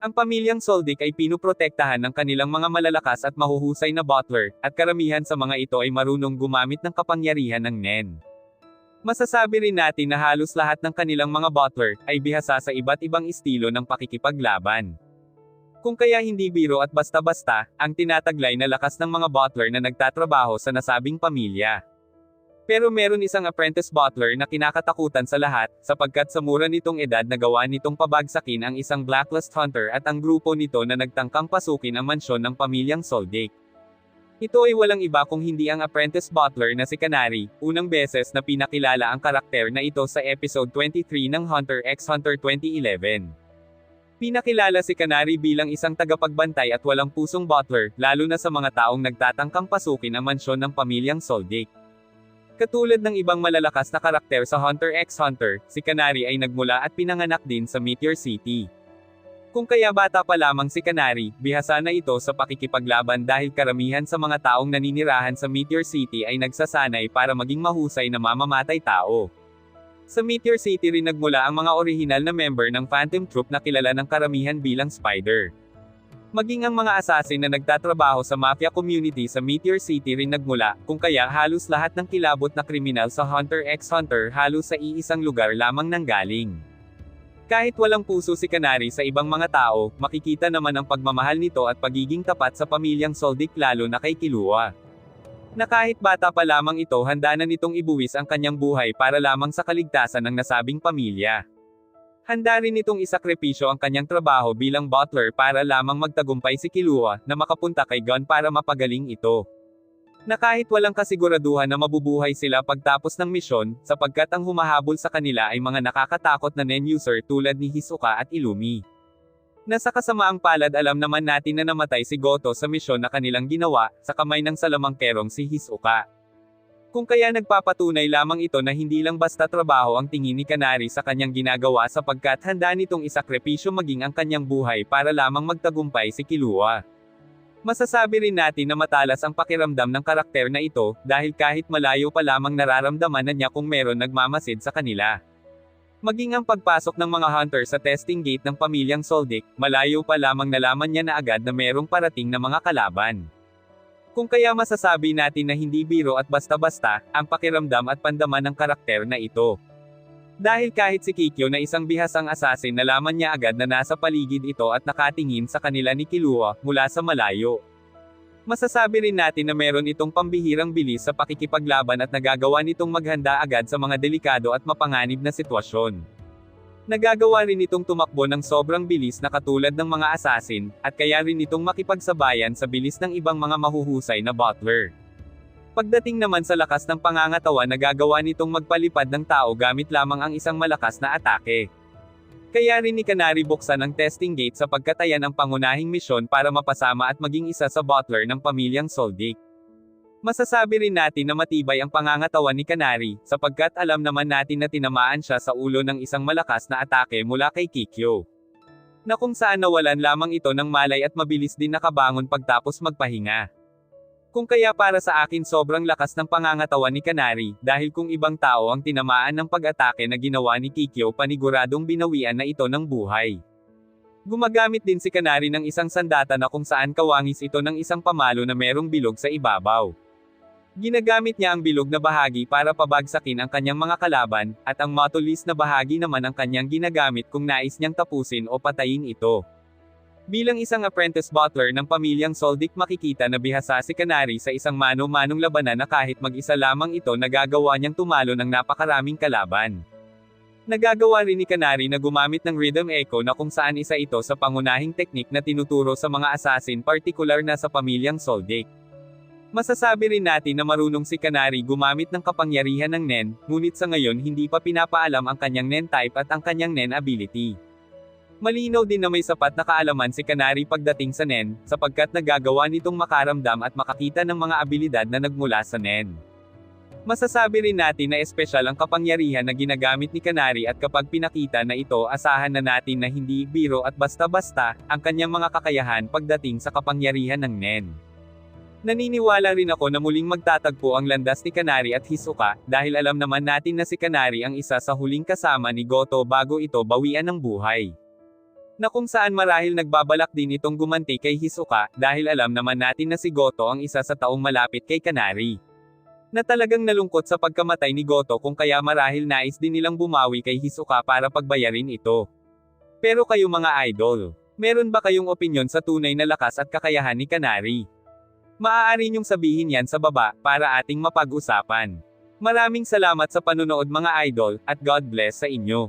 Ang pamilyang Soldic ay pinuprotektahan ng kanilang mga malalakas at mahuhusay na butler, at karamihan sa mga ito ay marunong gumamit ng kapangyarihan ng Nen. Masasabi rin natin na halos lahat ng kanilang mga butler ay bihasa sa iba't ibang estilo ng pakikipaglaban. Kung kaya hindi biro at basta-basta, ang tinataglay na lakas ng mga butler na nagtatrabaho sa nasabing pamilya. Pero meron isang apprentice butler na kinakatakutan sa lahat, sapagkat sa mura nitong edad nagawa nitong pabagsakin ang isang blacklist hunter at ang grupo nito na nagtangkang pasukin ang mansyon ng pamilyang Soldic. Ito ay walang iba kung hindi ang apprentice butler na si Canary, unang beses na pinakilala ang karakter na ito sa episode 23 ng Hunter x Hunter 2011. Pinakilala si Canary bilang isang tagapagbantay at walang pusong butler, lalo na sa mga taong nagtatangkang pasukin ang mansyon ng pamilyang Soldic. Katulad ng ibang malalakas na karakter sa Hunter x Hunter, si Canary ay nagmula at pinanganak din sa Meteor City. Kung kaya bata pa lamang si Canary, bihasa na ito sa pakikipaglaban dahil karamihan sa mga taong naninirahan sa Meteor City ay nagsasanay para maging mahusay na mamamatay tao. Sa Meteor City rin nagmula ang mga orihinal na member ng Phantom Troop na kilala ng karamihan bilang Spider. Maging ang mga assassin na nagtatrabaho sa mafia community sa Meteor City rin nagmula, kung kaya halos lahat ng kilabot na kriminal sa Hunter x Hunter halos sa iisang lugar lamang nanggaling. Kahit walang puso si Canary sa ibang mga tao, makikita naman ang pagmamahal nito at pagiging tapat sa pamilyang Soldic lalo na kay Kilua. Na kahit bata pa lamang ito handa na nitong ibuwis ang kanyang buhay para lamang sa kaligtasan ng nasabing pamilya. Handa rin itong isakripisyo ang kanyang trabaho bilang butler para lamang magtagumpay si Kilua, na makapunta kay Gun para mapagaling ito. Na kahit walang kasiguraduhan na mabubuhay sila pagtapos ng misyon, sapagkat ang humahabol sa kanila ay mga nakakatakot na nen-user tulad ni Hisoka at Ilumi. Nasa kasamaang palad alam naman natin na namatay si Goto sa misyon na kanilang ginawa, sa kamay ng salamangkerong si Hisoka. Kung kaya nagpapatunay lamang ito na hindi lang basta trabaho ang tingin ni Canary sa kanyang ginagawa sapagkat handa nitong isakripisyo maging ang kanyang buhay para lamang magtagumpay si Kilua. Masasabi rin natin na matalas ang pakiramdam ng karakter na ito, dahil kahit malayo pa lamang nararamdaman na niya kung meron nagmamasid sa kanila. Maging ang pagpasok ng mga hunter sa testing gate ng pamilyang Soldic, malayo pa lamang nalaman niya na agad na merong parating na mga kalaban. Kung kaya masasabi natin na hindi biro at basta-basta, ang pakiramdam at pandaman ng karakter na ito. Dahil kahit si Kikyo na isang bihasang assassin nalaman niya agad na nasa paligid ito at nakatingin sa kanila ni Kilua, mula sa malayo. Masasabi rin natin na meron itong pambihirang bilis sa pakikipaglaban at nagagawa nitong maghanda agad sa mga delikado at mapanganib na sitwasyon. Nagagawa rin itong tumakbo ng sobrang bilis na katulad ng mga assassin, at kaya rin itong makipagsabayan sa bilis ng ibang mga mahuhusay na butler. Pagdating naman sa lakas ng pangangatawan nagagawa nitong magpalipad ng tao gamit lamang ang isang malakas na atake. Kaya rin ni Canary buksan ang testing gate sa pagkatayan ang pangunahing misyon para mapasama at maging isa sa butler ng pamilyang Soldic. Masasabi rin natin na matibay ang pangangatawan ni Canary, sapagkat alam naman natin na tinamaan siya sa ulo ng isang malakas na atake mula kay Kikyo. Na kung saan nawalan lamang ito ng malay at mabilis din nakabangon pagtapos magpahinga. Kung kaya para sa akin sobrang lakas ng pangangatawan ni Canary, dahil kung ibang tao ang tinamaan ng pag-atake na ginawa ni Kikyo paniguradong binawian na ito ng buhay. Gumagamit din si Canary ng isang sandata na kung saan kawangis ito ng isang pamalo na merong bilog sa ibabaw. Ginagamit niya ang bilog na bahagi para pabagsakin ang kanyang mga kalaban, at ang matulis na bahagi naman ang kanyang ginagamit kung nais niyang tapusin o patayin ito. Bilang isang apprentice butler ng pamilyang Soldic makikita na bihasa si Canary sa isang mano-manong labanan na kahit mag-isa lamang ito nagagawa niyang tumalo ng napakaraming kalaban. Nagagawa rin ni Canary na gumamit ng rhythm echo na kung saan isa ito sa pangunahing teknik na tinuturo sa mga assassin partikular na sa pamilyang Soldic. Masasabi rin natin na marunong si Canary gumamit ng kapangyarihan ng Nen, ngunit sa ngayon hindi pa pinapaalam ang kanyang Nen type at ang kanyang Nen ability. Malinaw din na may sapat na kaalaman si Canary pagdating sa Nen, sapagkat nagagawa nitong makaramdam at makakita ng mga abilidad na nagmula sa Nen. Masasabi rin natin na espesyal ang kapangyarihan na ginagamit ni Canary at kapag pinakita na ito asahan na natin na hindi biro at basta-basta, ang kanyang mga kakayahan pagdating sa kapangyarihan ng Nen. Naniniwala rin ako na muling magtatagpo ang landas ni Canary at Hisoka, dahil alam naman natin na si Canary ang isa sa huling kasama ni Goto bago ito bawian ng buhay. Na kung saan marahil nagbabalak din itong gumanti kay Hisoka, dahil alam naman natin na si Goto ang isa sa taong malapit kay Kanari. Na talagang nalungkot sa pagkamatay ni Goto kung kaya marahil nais din nilang bumawi kay Hisoka para pagbayarin ito. Pero kayo mga idol, meron ba kayong opinyon sa tunay na lakas at kakayahan ni Kanari? Maaari niyong sabihin yan sa baba, para ating mapag-usapan. Maraming salamat sa panunood mga idol, at God bless sa inyo.